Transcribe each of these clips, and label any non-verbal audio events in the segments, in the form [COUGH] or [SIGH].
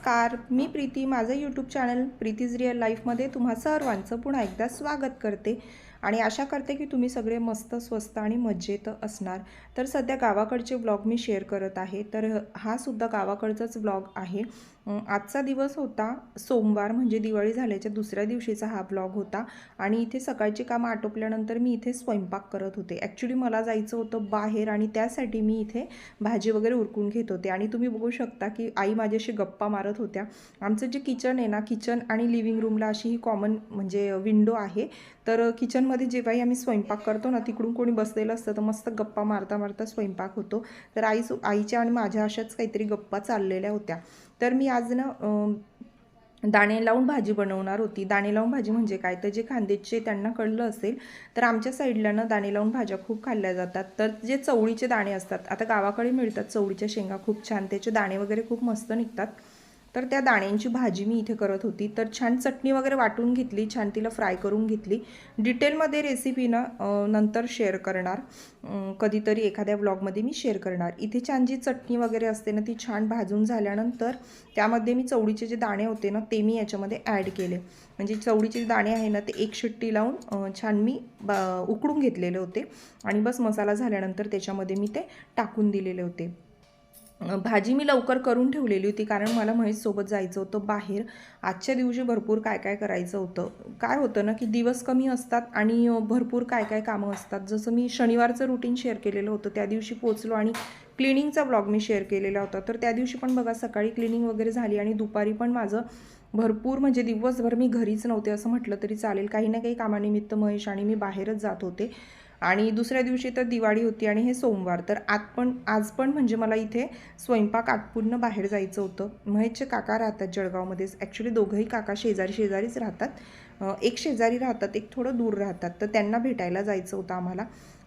नमस्कार मी प्रीती. माझं YouTube channel प्रीतीज real लाईफमध्ये तुम्हा सर्वांचं पुन्हा एकदा स्वागत करते. आणि आशा करते की तुम्ही सगळे मस्त स्वस्त आणि मजेत असणार. तर सध्या गावाकडचे ब्लॉग मी शेअर करत आहे. तर हा सुद्धा गावाकडचाच ब्लॉग आहे. आजचा दिवस होता सोमवार म्हणजे दिवाळी झाल्याच्या दुसऱ्या दिवशीचा हा ब्लॉग होता. आणि इथे सकाळची कामं आटोपल्यानंतर मी इथे स्वयंपाक करत होते. ॲक्च्युली मला जायचं होतं बाहेर आणि त्यासाठी मी इथे भाजी वगैरे उरकून घेत होते. आणि तुम्ही बघू शकता की आई माझ्याशी गप्पा मारत होत्या. आमचं जे किचन आहे ना किचन आणि लिव्हिंग रूमला अशी ही कॉमन म्हणजे विंडो आहे. तर किचन किचनमध्ये जेव्हाही आम्ही स्वयंपाक करतो ना तिकडून कोणी बसलेलं असतं तर मस्त गप्पा मारता मारता स्वयंपाक होतो. तर आई आईच्या आणि माझ्या अशाच काहीतरी गप्पा चाललेल्या होत्या. तर मी आज ना दाणे लावून भाजी बनवणार होती. दाणे लावून भाजी म्हणजे काय? तर जे खांदेचे त्यांना कळलं असेल तर आमच्या साईडला ना दाणे लावून भाज्या खूप खाल्ल्या जातात. तर जे चवळीचे दाणे असतात आता गावाकडे मिळतात चवळीच्या शेंगा खूप छान त्याचे दाणे वगैरे खूप मस्त निघतात. तर त्या दाण्यांची भाजी मी इथे करत होती. तर छान चटणी वगैरे वाटून घेतली छान तिला फ्राय करून घेतली. डिटेलमध्ये रेसिपी ना नंतर शेअर करणार. कधीतरी एखाद्या ब्लॉगमध्ये मी शेअर करणार. इथे छान जी चटणी वगैरे असते ना ती छान भाजून झाल्यानंतर त्यामध्ये मी चवळीचे जे दाणे होते ना ते मी याच्यामध्ये ॲड केले. म्हणजे चवळीचे जे दाणे आहे ना ते एक शिट्टी लावून छान मी बा उकडून घेतलेले होते. आणि बस मसाला झाल्यानंतर त्याच्यामध्ये मी ते टाकून दिलेले होते. भाजी मी लवकर करून ठेवलेली होती कारण मला महेशसोबत जायचं होतं बाहेर. आजच्या दिवशी भरपूर काय काय करायचं होतं. काय होतं ना की दिवस कमी असतात आणि भरपूर काय काय कामं असतात. जसं मी शनिवारचं रुटीन शेअर केलेलं होतं त्या दिवशी पोचलो आणि क्लिनिंगचा ब्लॉग मी शेअर केलेला होता. तर त्या दिवशी पण बघा सकाळी क्लिनिंग वगैरे झाली आणि दुपारी पण माझं भरपूर म्हणजे दिवसभर मी घरीच नव्हते असं म्हटलं तरी चालेल. काही ना काही कामानिमित्त महेश आणि मी बाहेरच जात होते. आणि दुसऱ्या दिवशी तर दिवाळी होती आणि हे सोमवार. तर आज पण आज पण म्हणजे मला इथे स्वयंपाक आटपून बाहेर जायचं होतं. महेशचे काका राहतात जळगावमध्येच ॲक्च्युली दोघंही काका शेजारी शेजारीच राहतात. एक शेजारी राहतात एक थोडं दूर राहतात. तर त्यांना भेटायला जायचं होतं आम्हाला.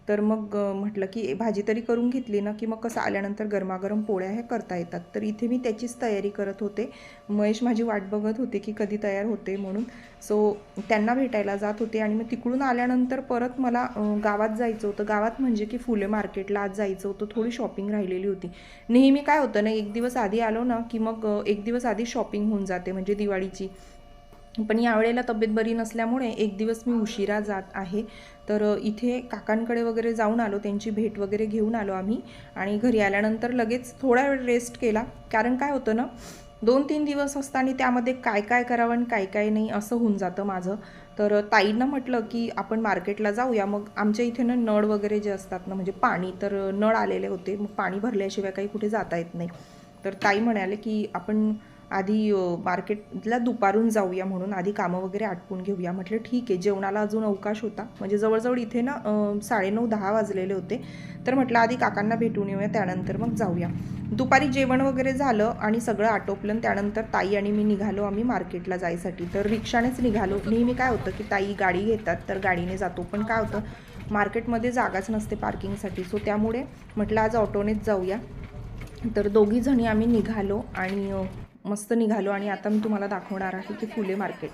तर मग म्हटलं की भाजी तरी करून घेतली ना की मग कसं आल्यानंतर गरमागरम पोळ्या ह्या करता येतात. तर इथे मी त्याचीच तयारी करत होते. महेश माझी वाट बघत होते की कधी तयार होते म्हणून. सो त्यांना भेटायला जात होते आणि मग तिकडून आल्यानंतर परत मला गावात जायचं होतं. गावात म्हणजे की फुले मार्केटला आज जायचं होतं. थोडी शॉपिंग राहिलेली होती. नेहमी काय होतं ना एक दिवस आधी आलो ना की मग एक दिवस आधी शॉपिंग होऊन जाते म्हणजे दिवाळीची. पण यावेळेला तब्येत बरी नसल्यामुळे एक दिवस मी उशिरा जात आहे. तर इथे काकांकडे वगैरे जाऊन आलो त्यांची भेट वगैरे घेऊन आलो आम्ही आणि घरी आल्यानंतर लगेच थोडा वेळ रेस्ट केला. कारण काय होतं ना दोन तीन दिवस असतं आणि त्यामध्ये काय काय करावं आणि काय काय नाही असं होऊन जातं माझं. तर ताईनं ताईंना म्हटलं की आपण मार्केटला जाऊया. मग आमच्या इथे ना नळ वगैरे जे असतात ना म्हणजे पाणी तर नळ आलेले होते. मग पाणी भरल्याशिवाय काही कुठे जाता येत नाही. तर ताई म्हणाले की आपण आधी मार्केटला दुपारून जाऊया म्हणून आधी कामं वगैरे आटपून घेऊया. म्हटलं ठीक आहे जेवणाला अजून अवकाश होता. म्हणजे जवळजवळ इथे ना साडेनऊ दहा वाजलेले होते. तर म्हटलं आधी काकांना भेटून येऊया त्यानंतर मग जाऊया. दुपारी जेवण वगैरे झालं आणि सगळं आटोपलं त्यानंतर ताई आणि मी निघालो आम्ही मार्केटला जायसाठी. तर रिक्षानेच निघालो. नेहमी काय होतं की ताई गाडी घेतात तर गाडीने जातो. पण काय होतं मार्केटमध्ये जागाच नसते पार्किंगसाठी. सो त्यामुळे म्हटलं आज ऑटोनेच जाऊया. तर दोघीजणी आम्ही निघालो आणि मस्त निघालो आणि आता मी तुम्हाला दाखवणार आहे की फुले मार्केट.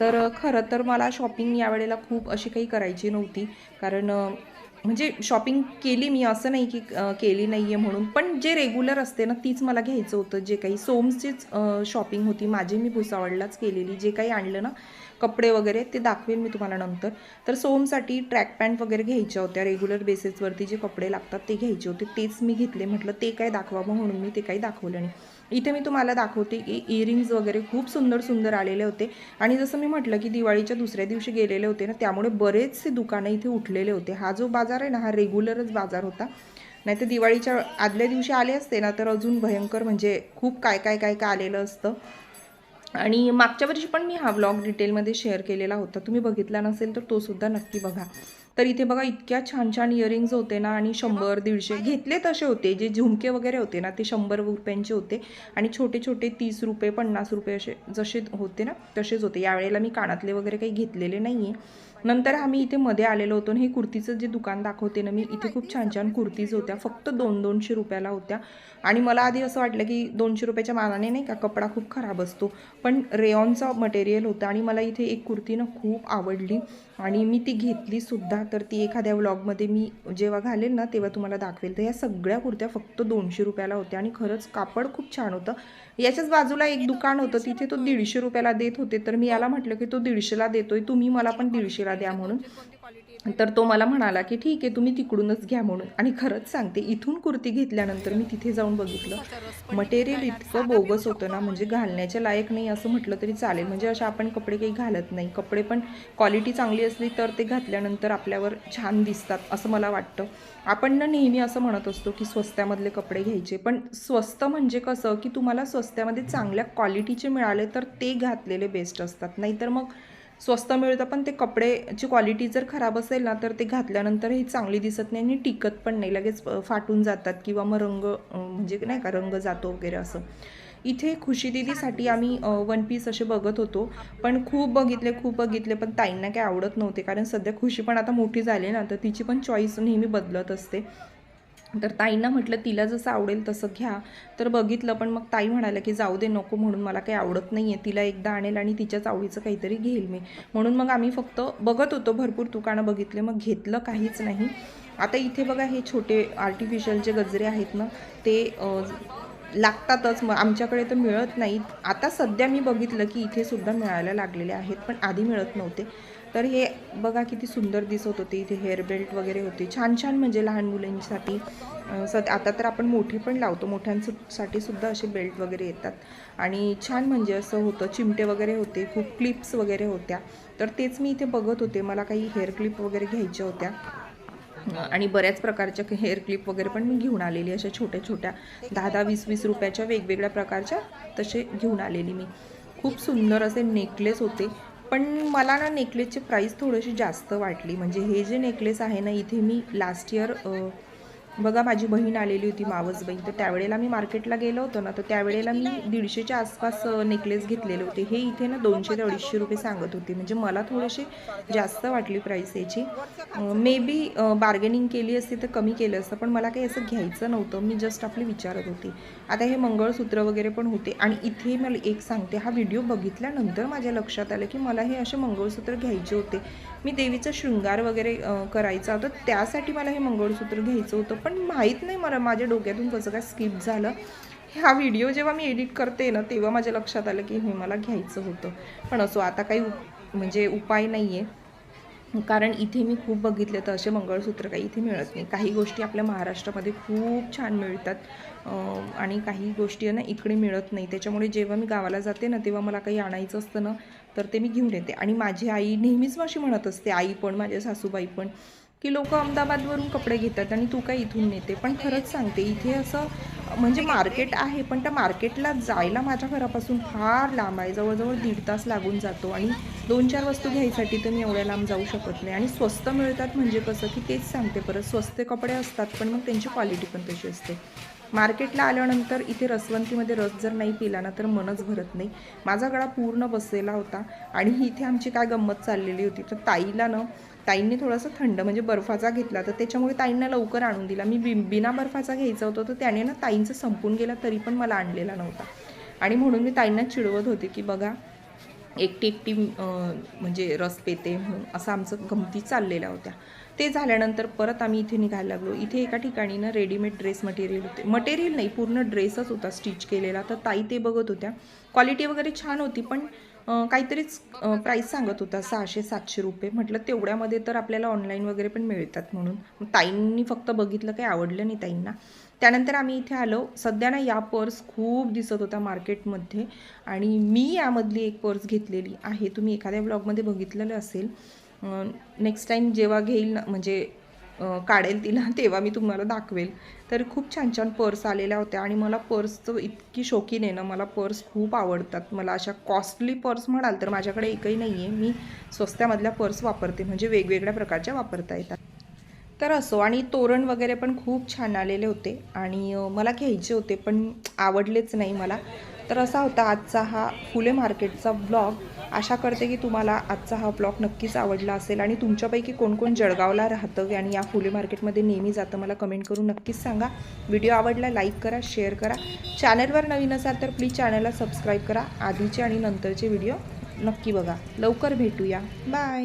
तर खरं तर मला शॉपिंग यावेळेला खूप अशी काही करायची नव्हती. कारण म्हणजे शॉपिंग केली मी असं नाही की केली नाही आहे म्हणून. पण जे रेग्युलर असते ना तीच मला घ्यायचं होतं. जे काही सोम्सचीच शॉपिंग होती माझी मी भुसावळलाच केलेली. जे काही आणलं ना कपडे वगैरे ते दाखवेन मी तुम्हाला नंतर. तर सोमसाठी ट्रॅक पॅन्ट वगैरे घ्यायच्या होत्या. रेग्युलर बेसिसवरती जे कपडे लागतात ते घ्यायचे होते. तेच मी घेतले. म्हटलं ते काय दाखवावं म्हणून मी ते काही दाखवलं नाही. इथे मी तुम्हाला दाखवते की इयरिंग्ज वगैरे खूप सुंदर सुंदर आलेले होते. आणि जसं मी म्हटलं की दिवाळीच्या दुसऱ्या दिवशी गेलेले होते ना त्यामुळे बरेचसे दुकानं इथे उठलेले होते. हा जो बाजार आहे ना हा रेग्युलरच बाजार होता. नाही तर दिवाळीच्या आदल्या दिवशी आले असते ना तर अजून भयंकर म्हणजे खूप काय काय काय काय आलेलं असतं. आणि मागच्या वर्षी पण मी हा व्लॉग डिटेलमध्ये शेअर केलेला होता. तुम्ही बघितला नसेल तर तो सुद्धा नक्की बघा. तर इथे बघा इतक्या छान छान इयरिंग्ज होते ना आणि शंभर दीडशे घेतले तसे होते. जे झुमके वगैरे होते ना ते शंभर रुपयांचे होते. आणि छोटे छोटे तीस रुपये पन्नास रुपये असे जसे होते ना तसेच होते. यावेळेला मी कानातले वगैरे काही घेतलेले नाही आहे नंतर आम्ही इथे मध्ये आलेलो होतो आणि हे कुर्तीचं जे दुकान दाखवते ना मी इथे खूप छान छान कुर्तीज होत्या फक्त दोन दोनशे रुपयाला होत्या. आणि मला आधी असं वाटलं की दोनशे रुपयाच्या मानाने नाही का कपडा खूप खराब असतो. पण रेऑनचा मटेरियल होता आणि मला इथे एक कुर्ती ना खूप आवडली. आणि मी ती घेतली सुद्धा. तर ती एखाद्या व्लॉगमध्ये मी जेव्हा घालेल ना तेव्हा तुम्हाला दाखवेल. तर या सगळ्या कुर्त्या फक्त दोनशे रुपयाला होत्या आणि खरंच कापड खूप छान होतं. याच्याच बाजूला एक दुकान होतं तिथे तो दीडशे रुपयाला देत होते. तर मी याला म्हटलं की तो दीडशेला देतोय तुम्ही मला पण दीडशेला द्या म्हणून. तर तो मला म्हणाला की ठीक आहे तुम्ही तिकडूनच घ्या म्हणून. आणि खरंच सांगते इथून कुर्ती घेतल्यानंतर मी तिथे जाऊन बघितलं. मटेरियल इतकं बोगस होतं ना म्हणजे घालण्याच्या लायक नाही असं म्हटलं तरी चालेल. म्हणजे अशा आपण कपडे काही घालत नाही. कपडे पण क्वालिटी चांगली असली तर ते घातल्यानंतर आपल्यावर छान दिसतात असं मला वाटतं. आपण ना नेहमी असं म्हणत असतो की स्वस्त्यामधले कपडे घ्यायचे. पण स्वस्त म्हणजे कसं की तुम्हाला स्वस्त्यामध्ये चांगल्या क्वालिटीचे मिळाले तर ते घातलेले बेस्ट असतात. नाहीतर मग स्वस्त मिळतं पण ते कपडेची क्वालिटी जर खराब असेल ना तर ते घातल्यानंतरही चांगली दिसत नाही आणि टिकत पण नाही. लगेच फाटून जातात किंवा मग रंग म्हणजे नाही का रंग जातो वगैरे असं. इथे खुशी दिदीसाठी आम्ही वन पीस असे बघत होतो. पण खूप बघितले खूप बघितले पण ताईंना काही आवडत नव्हते. कारण सध्या खुशी पण आता मोठी झाली ना तर तिची पण चॉईस नेहमी बदलत असते. तर ताईंना म्हटलं तिला जसं आवडेल तसं घ्या. तर बघितलं पण मग ताई म्हणाल्या की जाऊ दे नको म्हणून मला काही आवडत नाही आहे तिला एकदा आणेल आणि तिच्याच आवडीचं काहीतरी घेईल मी. म्हणून मग आम्ही फक्त बघत होतो भरपूर दुकानं बघितले. मग घेतलं काहीच नाही. आता इथे बघा हे छोटे आर्टिफिशियल जे गजरे आहेत ना ते लागतातच. मग आमच्याकडे तर मिळत नाहीत. आता सध्या मी बघितलं की इथे सुद्धा मिळायला लागलेले आहेत पण आधी मिळत नव्हते. तर हे बघा किती सुंदर दिसत होते इथे हेअर बेल्ट वगैरे होते. छान छान म्हणजे लहान मुलांसाठी. अं, सद आता तर आपण मोठे पण लावतो. मोठ्यांसाठी सुद्धा असे बेल्ट वगैरे येतात. आणि छान म्हणजे असं होतं चिमटे वगैरे होते खूप क्लिप्स वगैरे होत्या. तर तेच मी इथे बघत होते. मला काही हेअर क्लिप वगैरे घ्यायच्या होत्या. आणि बऱ्याच प्रकारच्या हेअर क्लिप वगैरे पण मी घेऊन आलेली अशा छोट्या छोट्या दहा दहा वीस वीस रुपयाच्या वेगवेगळ्या प्रकारच्या तसे घेऊन आलेली मी. खूप सुंदर असे नेकलेस होते. पण मला ना नेकलेसची प्राईस थोडीशी जास्त वाटली. म्हणजे हे जे नेकलेस आहे ना इथे मी लास्ट इयर बघा माझी बहीण आलेली होती मावस बहीण. तर त्यावेळेला मी मार्केटला गेलो होतो ना तर त्यावेळेला मी दीडशेच्या आसपास नेकलेस घेतलेले होते. हे इथे ना दोनशे ते अडीचशे रुपये सांगत होते. म्हणजे मला थोडेसे जास्त वाटली प्राईस याची. मे बी बार्गेनिंग केली असती तर कमी केलं असतं पण मला काही असं घ्यायचं नव्हतं. मी जस्ट आपली विचारत होती. आता हे मंगळसूत्र वगैरे पण होते. आणि इथे मला एक सांगते हा व्हिडिओ बघितल्यानंतर माझ्या लक्षात आलं की मला हे असे मंगळसूत्र घ्यायचे होते. मी देवीचा शृंगार वगैरे करायचा होता. त्यासाठी मला हे मंगळसूत्र घ्यायचं होतं. पण माहीत नाही मला माझ्या डोक्यातून कसं काय स्किप झालं. हा व्हिडिओ जेव्हा मी एडिट करते ना तेव्हा माझ्या लक्षात आलं की हे मला घ्यायचं होतं. पण असो आता काही उप- म्हणजे उपाय नाही आहे कारण इथे मी खूप बघितले तर असे मंगळसूत्र काही इथे मिळत नाही. काही गोष्टी आपल्या महाराष्ट्रामध्ये खूप छान मिळतात. आणि काही गोष्टी आहे ना इकडे मिळत नाही. त्याच्यामुळे जेव्हा मी गावाला जाते ना तेव्हा मला काही आणायचं असतं ना तर ते मी घेऊन येते. आणि माझी आई नेहमीच अशी म्हणत असते आई पण माझ्या सासूबाई पण की लोक अहमदाबादवरून कपडे घेतात आणि तू काय इथून नेते? पण खरंच सांगते इथे असं म्हणजे मार्केट आहे पण त्या मार्केटला जायला माझ्या घरापासून फार लांब आहे. जवळजवळ दीड तास लागून जातो आणि दोन चार वस्तू घ्यायसाठी तर मी एवढ्या लांब जाऊ शकत नाही. आणि स्वस्त मिळतात म्हणजे कसं की तेच सांगते परत. स्वस्त कपडे असतात पण मग त्यांची क्वालिटी पण तशी असते. मार्केटला आल्यानंतर इथे रसवंतीमध्ये रस जर नाही पिला ना तर मनच भरत नाही. माझा गळा पूर्ण बसलेला होता आणि इथे आमची काय गंमत चाललेली होती. तर ताईला ना ताईंनी थोडासा थंड म्हणजे बर्फाचा घेतला तर त्याच्यामुळे ताईंना लवकर आणून दिला. मी बि बिना बर्फाचा घ्यायचा होता तर त्याने ना ताईंचं संपून गेला तरी पण मला आणलेला नव्हता. आणि म्हणून मी ताईंना चिडवत होते की बघा एकटी एकटी म्हणजे रस पेते म्हणून असं आमचं गमती चाललेल्या होत्या. ते झाल्यानंतर परत आम्ही इथे निघायला लागलो. इथे एका ठिकाणी ना रेडीमेड ड्रेस मटेरियल होते. मटेरियल नाही पूर्ण ड्रेसच होता स्टिच केलेला. तर ताई ते बघत होत्या. क्वालिटी वगैरे छान होती पण काहीतरीच प्राईस सांगत होता सहाशे सातशे रुपये. म्हटलं तेवढ्यामध्ये तर आपल्याला ऑनलाईन वगैरे पण मिळतात म्हणून. ताईंनी फक्त बघितलं काही आवडलं नाही ताईंना. त्यानंतर आम्ही इथे आलो. सध्या ना या पर्स खूप दिसत होता मार्केटमध्ये आणि मी यामधली एक पर्स घेतलेली आहे. तुम्ही एखाद्या ब्लॉगमध्ये बघितलेलं असेल. नेक्स्ट टाईम जेव्हा घेईल ना म्हणजे काढेल तिला [LAUGHS] तेव्हा मी तुम्हाला दाखवेल. तर खूप छान छान पर्स आलेल्या होत्या आणि मला पर्सचं इतकी शौकीन आहे ना मला पर्स खूप आवडतात. मला अशा कॉस्टली पर्स म्हणाल तर माझ्याकडे एकही नाही आहे मी स्वस्त्यामधल्या पर्स वापरते म्हणजे वेगवेगळ्या प्रकारच्या वापरता येतात. तर असो आणि तोरण वगैरे पण खूप छान आलेले होते. आणि मला घ्यायचे होते पण आवडलेच नाही मला. तर असा होता आजचा हा फुले मार्केटचा ब्लॉग आशा करते की तुम्हाला आजचा हा ब्लॉग नक्कीच आवडला असेल आणि तुमच्यापैकी कोण कोण जळगावला राहतं आणि या फुले मार्केटमध्ये नेहमी जातं मला कमेंट करून नक्कीच सांगा. व्हिडिओ आवडला लाईक करा शेअर करा. चॅनलवर नवीन असाल तर प्लीज चॅनलला सबस्क्राईब करा. आधीचे आणि नंतरचे व्हिडिओ नक्की बघा. लवकर भेटूया. बाय